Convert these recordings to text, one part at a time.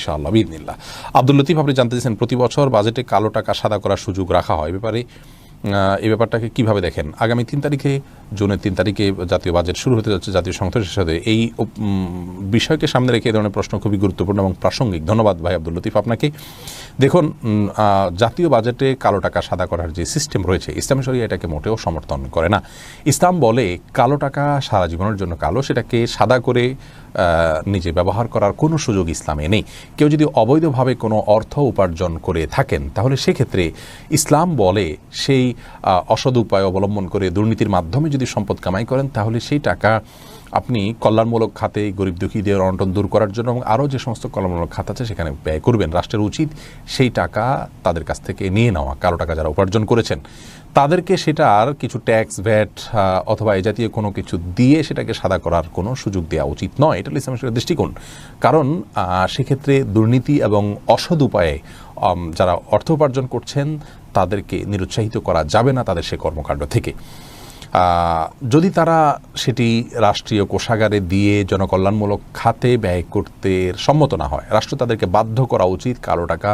ইনশাআল্লাহ বিদিনিল্লাহ আব্দুল লতিফ, আপনি জানতে চাইছেন প্রতি বছর বাজেটে কালো টাকা সাদা করার সুযোগ রাখা হয়। ব্যাপারে এই ব্যাপারটাকে কীভাবে দেখেন? আগামী তিন তারিখে, জুনের তিন তারিখে জাতীয় বাজেট শুরু হতে যাচ্ছে, জাতীয় সংসদের সাথে এই বিষয়কে সামনে রেখে এই ধরনের প্রশ্ন খুবই গুরুত্বপূর্ণ এবং প্রাসঙ্গিক। ধন্যবাদ ভাই আব্দুল লতিফ আপনাকে। দেখুন জাতীয় বাজেটে কালো টাকা সাদা করার যে সিস্টেম রয়েছে, ইসলামী শরিয়া এটাকে মোটেও সমর্থন করে না। ইসলাম বলে কালো টাকা সারা জীবনের জন্য কালো, সেটাকে সাদা করে নিজে ব্যবহার করার কোনো সুযোগ ইসলামে নেই। কেউ যদি অবৈধভাবে কোনো অর্থ উপার্জন করে থাকেন, তাহলে সেক্ষেত্রে ইসলাম বলে সেই অসৎ উপায় অবলম্বন করে দুর্নীতির মাধ্যমে যদি সম্পদ কামাই করেন, তাহলে সেই টাকা আপনি কল্যাণমূলক খাতে গরিব দুঃখীদের অনটন দূর করার জন্য এবং আরও যে সমস্ত কল্যাণমূলক খাত আছে সেখানে ব্যয় করবেন। রাষ্ট্রের উচিত সেই টাকা তাদের কাছ থেকে নিয়ে নেওয়া, কালো টাকা যারা উপার্জন করেছেন। তাদেরকে সেটার কিছু ট্যাক্স, ভ্যাট অথবা এ জাতীয় কোনো কিছু দিয়ে সেটাকে সাদা করার কোনো সুযোগ দেওয়া উচিত নয়। এটা ইসলামের দৃষ্টিকোণ। কারণ সেক্ষেত্রে দুর্নীতি এবং অসদ উপায়ে যারা অর্থ উপার্জন করছেন তাদেরকে নিরুৎসাহিত করা যাবে না তাদের সে কর্মকাণ্ড থেকে। যদি তারা সেটি রাষ্ট্রীয় কোষাগারে দিয়ে জনকল্যাণমূলক খাতে ব্যয় করতে সম্মত না হয়, রাষ্ট্র তাদেরকে বাধ্য করা উচিত কালো টাকা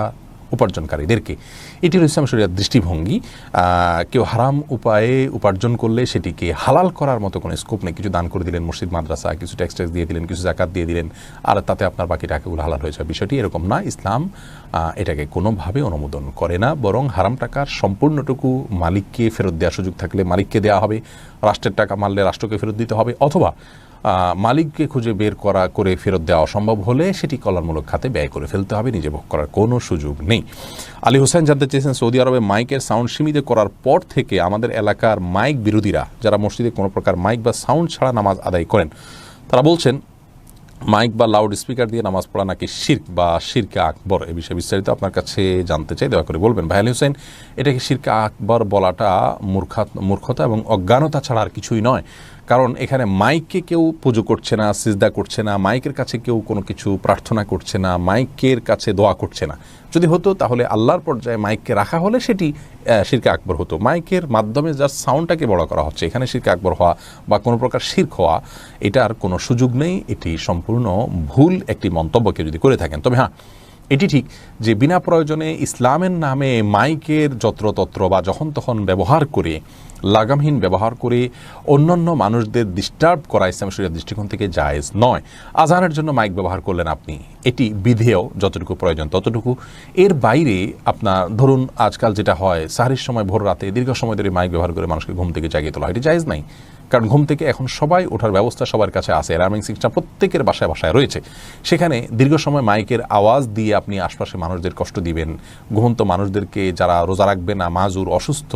উপার্জনকারীদেরকে। এটি হল ইসলাম শরিয়ার দৃষ্টিভঙ্গি। কেউ হারাম উপায়ে উপার্জন করলে সেটিকে হালাল করার মতো কোনো স্কোপ নেই। কিছু দান করে দিলেন, মসজিদ, মাদ্রাসা, কিছু ট্যাক্স ট্যাক্স দিয়ে দিলেন, কিছু জাকাত দিয়ে দিলেন, আর তাতে আপনার বাকি টাকাগুলো হালাল হয়ে যাবে বিষয়টি এরকম না। ইসলাম এটাকে কোনোভাবে অনুমোদন করে না, বরং হারাম টাকার সম্পূর্ণটুকু মালিককে ফেরত দেওয়ার সুযোগ থাকলে মালিককে দেওয়া হবে। রাষ্ট্রের টাকা মারলে রাষ্ট্রকে ফেরত দিতে হবে, অথবা মালিককে খুঁজে বের করা করে ফেরত দেওয়া অসম্ভব হলে সেটি কল্যাণমূলক খাতে ব্যয় করে ফেলতে হবে, নিজে ভোগ করার কোনো সুযোগ নেই। আলী হোসেন জানতে চেয়েছেন, সৌদি আরবে মাইকের সাউন্ড সীমিত করার পর থেকে আমাদের এলাকার মাইক বিরোধীরা, যারা মসজিদে কোনো প্রকার মাইক বা সাউন্ড ছাড়া নামাজ আদায় করেন, তারা বলছেন, মাইক বা লাউড স্পিকার দিয়ে নামাজ পড়া নাকি শির্ক বা শিরকে আকবর? এ বিষয়ে বিস্তারিত আপনার কাছে জানতে চাই, দয়া করে বলবেন। ভাই আলী হোসেন এটাকে শিরকে আকবর বলাটা মূর্খা, মূর্খতা এবং অজ্ঞানতা ছাড়া আর কিছুই নয়। কারণ এখানে মাইককে কেউ পুজো করছে না, সিজদা করছে না, মাইকের কাছে কেউ কোনো কিছু প্রার্থনা করছে না, মাইকের কাছে দোয়া করছে না। যদি হতো তাহলে আল্লাহর পর্যায়ে মাইককে রাখা হলে সেটি শিরকে আকবর হতো। মাইকের মাধ্যমে জাস্ট সাউন্ডটাকে বড় করা হচ্ছে। এখানে শিরকে আকবর হওয়া বা কোনো প্রকার শির্ক হওয়া, এটার কোনো সুযোগ নেই। এটি সম্পূর্ণ ভুল একটি মন্তব্যকে যদি করে থাকেন। তবে হ্যাঁ এটি ঠিক যে বিনা প্রয়োজনে ইসলামের নামে মাইকের যত্রতত্র বা যখন তখন ব্যবহার করে, লাগামহীন ব্যবহার করে অন্যান্য মানুষদের ডিস্টার্ব করা ইসলাম শরিয়ার দৃষ্টিকোণ থেকে জায়েজ নয়। আজানের জন্য মাইক ব্যবহার করলেন আপনি। এটি বিধেয়, যতটুকু প্রয়োজন ততটুকু। এর বাইরে আপনার, ধরুন আজকাল যেটা হয়, সাহারির সময় ভোর রাতে দীর্ঘ সময় ধরে মাইক ব্যবহার করে মানুষকে ঘুম থেকে জাগিয়ে তোলা হয়। এটি জায়েজ নাই। কারণ ঘুম থেকে এখন সবাই ওঠার ব্যবস্থা সবার কাছে আছে। অ্যালার্মিং সিস্টেম প্রত্যেকের বাসায় বাসায় রয়েছে। সেখানে দীর্ঘ সময় মাইকের আওয়াজ দিয়ে আপনি আশপাশে মানুষদের কষ্ট দিবেন। ঘুমন্ত মানুষদেরকে যারা রোজা রাখবে না, মাজুর, অসুস্থ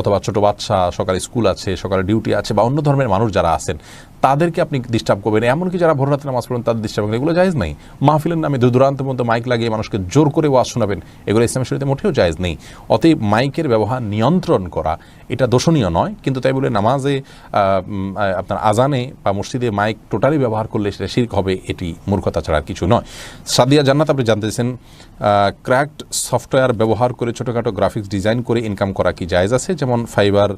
অথবা ছোট বাচ্চা, সকালে স্কুল আছে, সকালে ডিউটি আছে বা অন্য ধর্মের মানুষ যারা আছেন, তাদেরকে আপনি ডিস্টার্ব করবেন। এমনকি যারা ভোর রাতে নামাজ পড়েন, তাদের ডিস্টার্ব করবেন। এগুলো জায়েজ নেই। মাহফিলের নামে দূর দূরান্ত মধ্যে মাইক লাগিয়ে মানুষকে জোর করে ওয়াজ শোনাবেন। এগুলো ইসলামের শরীরে মোটেও জায়েজ নেই। অতএব মাইকের ব্যবহার নিয়ন্ত্রণ করা, এটা দোষণীয় নয়, কিন্তু তাই বলে নামাজে উম, আহ, আপনার আজানে বা মসজিদে মাইক টোটালি ব্যবহার করলে সেটা শির্ক হবে এটি মূর্খতা ছাড়া কিছু নয়। সাদিয়া জান্নাত আপনি জানতে চাইছেন ক্র্যাকড সফটওয়্যার ব্যবহার করে ছোটোখাটো গ্রাফিক্স ডিজাইন করে ইনকাম করা কি জায়জ আছে? যেমন ফাইবার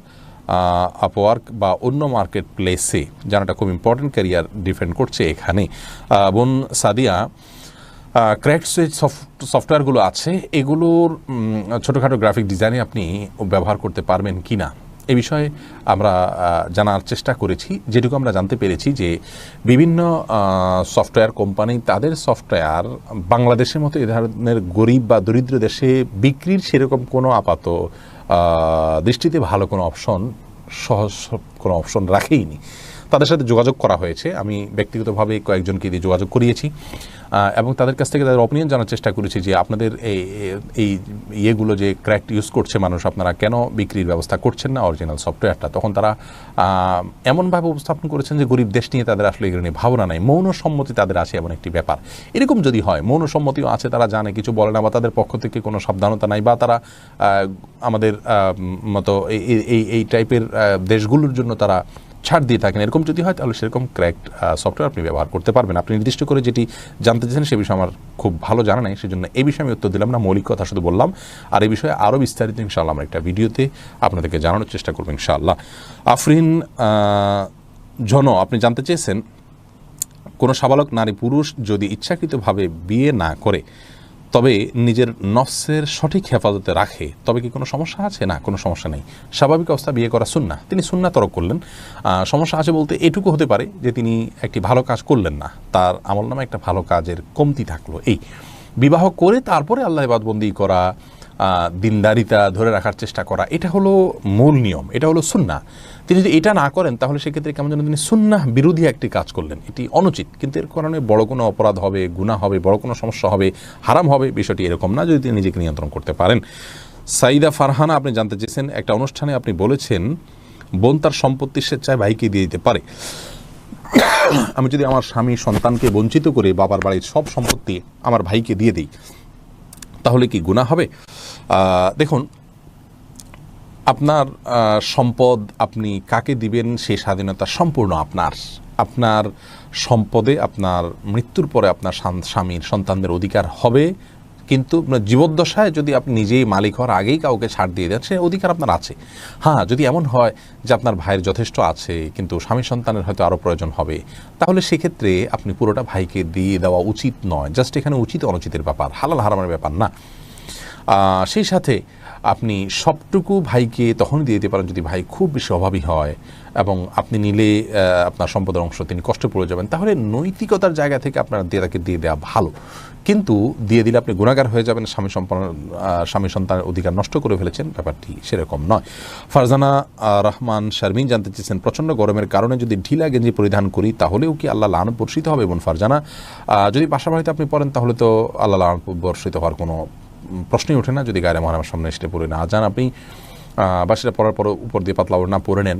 আপওয়ার্ক বা অন্য মার্কেট প্লেসে জানাটা খুব ইম্পর্টেন্ট ক্যারিয়ার ডিফেন্ড করছে এখানে। বোন সাদিয়া ক্র্যাক সুইচ সফটওয়্যারগুলো আছে এগুলোর ছোটোখাটো গ্রাফিক ডিজাইনে আপনি ব্যবহার করতে পারবেন কি না এ বিষয়ে আমরা জানার চেষ্টা করেছি। যেটুকু আমরা জানতে পেরেছি যে বিভিন্ন সফটওয়্যার কোম্পানি তাদের সফটওয়্যার বাংলাদেশের মতো এ ধরনের গরিব বা দরিদ্র দেশে বিক্রির সেরকম কোনো আপাত দৃষ্টিতে ভালো কোনো অপশন সহজ কোনো অপশন রাখেইনি। তাদের সাথে যোগাযোগ করা হয়েছে। আমি ব্যক্তিগতভাবে কয়েকজনকে দিয়ে যোগাযোগ করিয়েছি। এবং তাদের কাছ থেকে তাদের অপিনিয়ন জানার চেষ্টা করেছি যে আপনাদের এই এই ইয়েগুলো যে ক্র্যাক ইউজ করছে মানুষ, আপনারা কেন বিক্রির ব্যবস্থা করছেন না অরিজিনাল সফটওয়্যারটা তখন তারা এমনভাবে উপস্থাপন করেছেন যে গরিব দেশ নিয়ে তাদের আসলে এগুলো নিয়ে ভাবনা নাই। মৌন সম্মতি তাদের আছে এমন একটি ব্যাপার। এরকম যদি হয় মৌন সম্মতিও আছে, তারা জানে, কিছু বলে না বা তাদের পক্ষ থেকে কোনো সাবধানতা নাই বা তারা আমাদের মতো এই- এই- টাইপের দেশগুলোর জন্য তারা ছাড় দিয়ে থাকেন। এরকম যদি হয়, তাহলে সেরকম ক্র্যাকড সফটওয়্যার আপনি ব্যবহার করতে পারবেন। আপনি নির্দিষ্ট করে যেটি জানতে চাইছেন, সে বিষয়ে আমার খুব ভালো জানা নেই, সেজন্য এই বিষয়ে আমি উত্তর দিলাম না, মৌলিক কথা শুধু বললাম। আর এই বিষয়ে আরও বিস্তারিত ইনশাআল্লাহ আমরা একটা ভিডিওতে আপনাদেরকে জানানোর চেষ্টা করব ইনশাআল্লাহ। আফরিন জন আপনি জানতে চেয়েছেন, কোনো সাবালক, নারী, পুরুষ যদি ইচ্ছাকৃতভাবে বিয়ে না করে তবে নিজের নফসের সঠিক হেফাজতে রাখে, তবে কি কোনো সমস্যা আছে? না, কোনো সমস্যা নেই। স্বাভাবিক অবস্থা বিয়ে করা সুন্না। তিনি সুন্না তরক করলেন। সমস্যা আছে বলতে এটুকু হতে পারে যে তিনি একটি ভালো কাজ করলেন না। তার আমল নামে একটা ভালো কাজের কমতি থাকল। এই বিবাহ করে তারপরে আল্লাহ ইবাদবন্দি করা দিনদারিতা ধরে রাখার চেষ্টা করা, এটা হলো মূল নিয়ম, এটা হলো সুন্না তিনি যদি এটা না করেন, তাহলে সেক্ষেত্রে কেমন যেন তিনি সুন্না বিরোধী একটি কাজ করলেন। এটি অনুচিত, কিন্তু এর কারণে বড় কোনো অপরাধ হবে গুণা হবে, বড় কোনো সমস্যা হবে, হারাম হবে, বিষয়টি এরকম না, যদি তিনি নিজেকে নিয়ন্ত্রণ করতে পারেন। সাইদা ফারহানা, আপনি জানতে চেয়েছেন, একটা অনুষ্ঠানে আপনি বলেছেন, বোন তার সম্পত্তি স্বেচ্ছায় ভাইকে দিয়ে দিতে পারে। আমি যদি আমার স্বামী সন্তানকে বঞ্চিত করে বাবার বাড়ির সব সম্পত্তি আমার ভাইকে দিয়ে দিই তাহলে কি গুণা হবে? দেখুন, আপনার সম্পদ আপনি কাকে দিবেন সেই স্বাধীনতা সম্পূর্ণ আপনার। আপনার সম্পদে আপনার মৃত্যুর পরে আপনার স্বামীর সন্তানদের অধিকার হবে। কিন্তু আপনার জীবদ্দশায় যদি আপনি নিজেই মালিক হওয়ার আগেই কাউকে ছাড় দিয়ে দেন, সে অধিকার আপনার আছে। হ্যাঁ যদি এমন হয় যে আপনার ভাইয়ের যথেষ্ট আছে, কিন্তু স্বামী সন্তানের হয়তো আরও প্রয়োজন হবে, তাহলে সেক্ষেত্রে আপনি পুরোটা ভাইকে দিয়ে দেওয়া উচিত নয়। জাস্ট এখানে উচিত অনুচিতের ব্যাপার, হালাল হারামের ব্যাপার না। সেই সাথে আপনি সবটুকু ভাইকে তখনই দিয়ে দিতে পারেন যদি ভাই খুব বেশি অভাবী হয় এবং আপনি নিলে আপনার সম্পদের অংশ তিনি কষ্ট পড়ে যাবেন, তাহলে নৈতিকতার জায়গা থেকে আপনার দিয়ে তাকে দিয়ে দেওয়া ভালো। কিন্তু দিয়ে দিলে আপনি গুণাগার হয়ে যাবেন, স্বামী সম্পন্ন স্বামী সন্তানের অধিকার নষ্ট করে ফেলেছেন, ব্যাপারটি সেরকম নয়। ফারজানা রহমান, শারমিন জানতে চেয়েছেন, প্রচণ্ড গরমের কারণে যদি ঢিলা গেঞ্জি পরিধান করি তাহলেও কি আল্লাহ লানত বর্ষিত হবে বোন ফারজানা? যদি বাসা বাড়িতে আপনি পড়েন তাহলে তো আল্লাহ লানত বর্ষিত হওয়ার কোনো প্রশ্নই ওঠে না, যদি গায়ে মহারামের সামনে এসে পড়ে না যান আপনি। বাসিটা পরার পর উপর দিয়ে পাতলা ওড়না পরে নেন।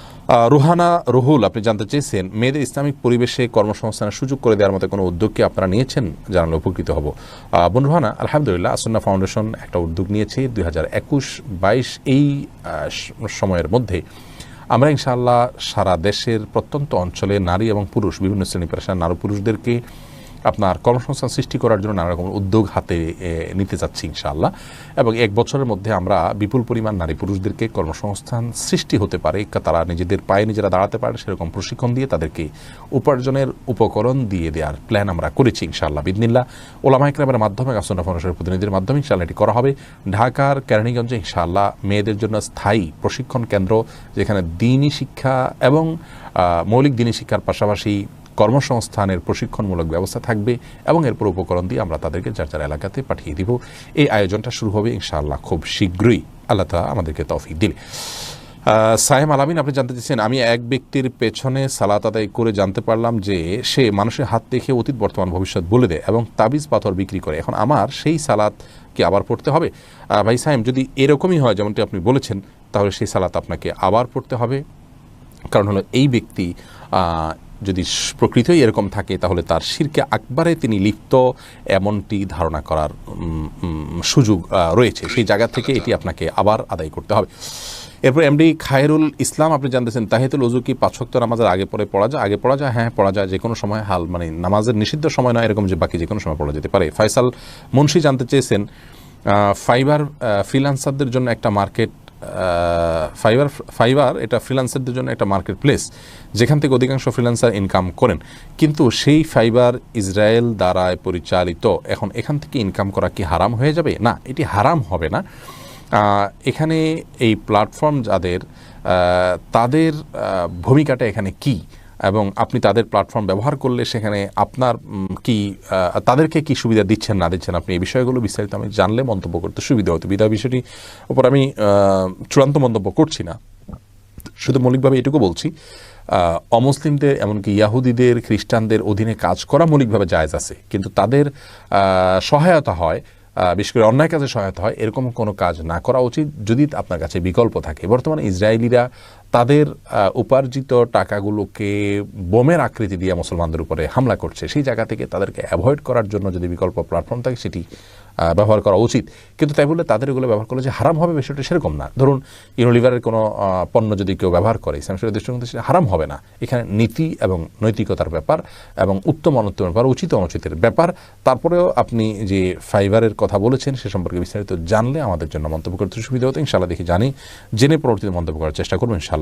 রুহানা রুহুল, আপনি জানতে চেয়েছেন, মেয়েদের ইসলামিক পরিবেশে কর্মসংস্থানের সুযোগ করে দেওয়ার মতো কোনো উদ্যোগ কি আপনারা নিয়েছেন? জানালে উপকৃত হব। বোন রুহানা, আলহামদুলিল্লাহ, আসন্না ফাউন্ডেশন একটা উদ্যোগ নিয়েছে দুই হাজার একুশ বাইশ এই সময়ের মধ্যে। আমরা ইনশাআল্লাহ সারা দেশের প্রত্যন্ত অঞ্চলে নারী এবং পুরুষ, বিভিন্ন শ্রেণি পেশার নারী পুরুষদেরকে আপনার কর্মসংস্থান সৃষ্টি করার জন্য নানা রকম উদ্যোগ হাতে নিতে চাচ্ছি ইনশাআল্লাহ। এবং এক বছরের মধ্যে আমরা বিপুল পরিমাণ নারী পুরুষদেরকে কর্মসংস্থান সৃষ্টি হতে পারে। তারা নিজেদের পায়ে নিজেরা দাঁড়াতে পারে, সেরকম প্রশিক্ষণ দিয়ে তাদেরকে উপার্জনের উপকরণ দিয়ে দেওয়ার প্ল্যান আমরা করেছি ইনশাআল্লাহ। বিদিনিল্লা ওলামা ইকরামের মাধ্যমে গাছনা ফাউন্ডেশনের প্রতিনিধির মাধ্যমে ইনশাআল্লাহ এটি করা হবে। ঢাকার কেরানীগঞ্জে ইনশাআল্লাহ মেয়েদের জন্য স্থায়ী প্রশিক্ষণ কেন্দ্র, যেখানে দিনই শিক্ষা এবং মৌলিক দিনই শিক্ষার পাশাপাশি কর্মসংস্থানের প্রশিক্ষণমূলক ব্যবস্থা থাকবে এবং এরপর উপকরণ দিয়ে আমরা তাদেরকে যার যার এলাকাতে পাঠিয়ে দিব। এই আয়োজনটা শুরু হবে ইনশাআল্লাহ খুব শীঘ্রই। আল্লাহ তালা আমাদেরকে তৌফিক দিলে। সাহেম আলামিন, আপনি জানতে চাইছেন, আমি এক ব্যক্তির পেছনে সালাত আদায় করে জানতে পারলাম যে সে মানুষের হাত দেখে অতীত, বর্তমান, ভবিষ্যৎ বলে দেয় এবং তাবিজ পাথর বিক্রি করে। এখন আমার সেই সালাত কি আবার পড়তে হবে? ভাই সাহেম যদি এরকমই হয়, যেমনটি আপনি বলেছেন, তাহলে সেই সালাত আপনাকে আবার পড়তে হবে। কারণ হলো এই ব্যক্তি যদি প্রকৃতই এরকম থাকে তাহলে তার শিরকে আকবারে তিনি লিপ্ত এমনটি ধারণা করার সুযোগ রয়েছে। সেই জায়গা থেকে এটি আপনাকে আবার আদায় করতে হবে। এরপর এমডি খায়রুল ইসলাম আপনি জানতেছেন তাহিতুল উজু কি পাঁচ ওয়াক্ত নামাজের আগে পরে পড়া যায়? আগে পড়া যায় হ্যাঁ পড়া যায়। যে কোনো সময় হাল মানে নামাজের নিষিদ্ধ সময় নয় এরকম যে বাকি যে কোনো সময় পড়া যেতে পারে। ফয়সাল মুন্সি জানতে চেয়েছেন ফাইবার আহ, ফ্রিল্যান্সারদের জন্য একটা মার্কেট ফাইবার ফাইবার এটা ফ্রিলান্সারদের জন্য একটা মার্কেট প্লেস যেখান থেকে অধিকাংশ ফ্রিলান্সার ইনকাম করেন। কিন্তু সেই ফাইবার ইসরায়েল দ্বারায় পরিচালিত, এখন এখান থেকে ইনকাম করা কি হারাম হয়ে যাবে? না, এটি হারাম হবে না। এখানে এই প্ল্যাটফর্ম যাদের তাদের ভূমিকাটা এখানে কী? এবং আপনি তাদের প্ল্যাটফর্ম ব্যবহার করলে সেখানে আপনার কি তাদেরকে কি সুবিধা দিচ্ছেন, না দিচ্ছেন, আপনি এই বিষয়গুলো বিস্তারিত আমি জানলে মন্তব্য করতে সুবিধা হতো। বিধায় বিষয়টি ওপর আমি চূড়ান্ত মন্তব্য করছি না। শুধু মৌলিকভাবে এটুকু বলছি অমুসলিমদের এমনকি ইয়াহুদিদের, খ্রিস্টানদের অধীনে কাজ করা মৌলিকভাবে জায়েজ আছে। কিন্তু তাদের সহায়তা হয় বিশেষ করে অন্যায় কাজে সহায়তা হয়, এরকম কোনো কাজ না করা উচিত। যদি আপনার কাছে বিকল্প থাকে, বর্তমানে ইসরায়েলিরা তাদের উপার্জিত টাকাগুলোকে বোমের আকৃতি দিয়ে মুসলমানদের উপরে হামলা করছে, সেই জায়গা থেকে তাদেরকে অ্যাভয়েড করার জন্য যদি বিকল্প প্ল্যাটফর্ম থাকে, সেটি ব্যবহার করা উচিত। কিন্তু তাই বলে তাদের এগুলো ব্যবহার করলে যে হারাম হবে বিষয়টা সেরকম না। ধরুন ইউনিলিভারের কোনো পণ্য যদি কেউ ব্যবহার করে, ইসলাম শরীর দৃষ্টিকোণ সেটা হারাম হবে না। এখানে নীতি এবং নৈতিকতার ব্যাপার এবং উত্তম অনুত্তমের ব্যাপার, উচিত অনুচিতের ব্যাপার। তারপরেও আপনি যে ফাইবারের কথা বলেছেন, সে সম্পর্কে বিস্তারিত জানলে আমাদের জন্য মন্তব্য করতে সুবিধা হতো। ইনশাল্লাহ দেখি জানি, জেনে পরবর্তীতে মন্তব্য করার চেষ্টা করব ইনশাল্লাহ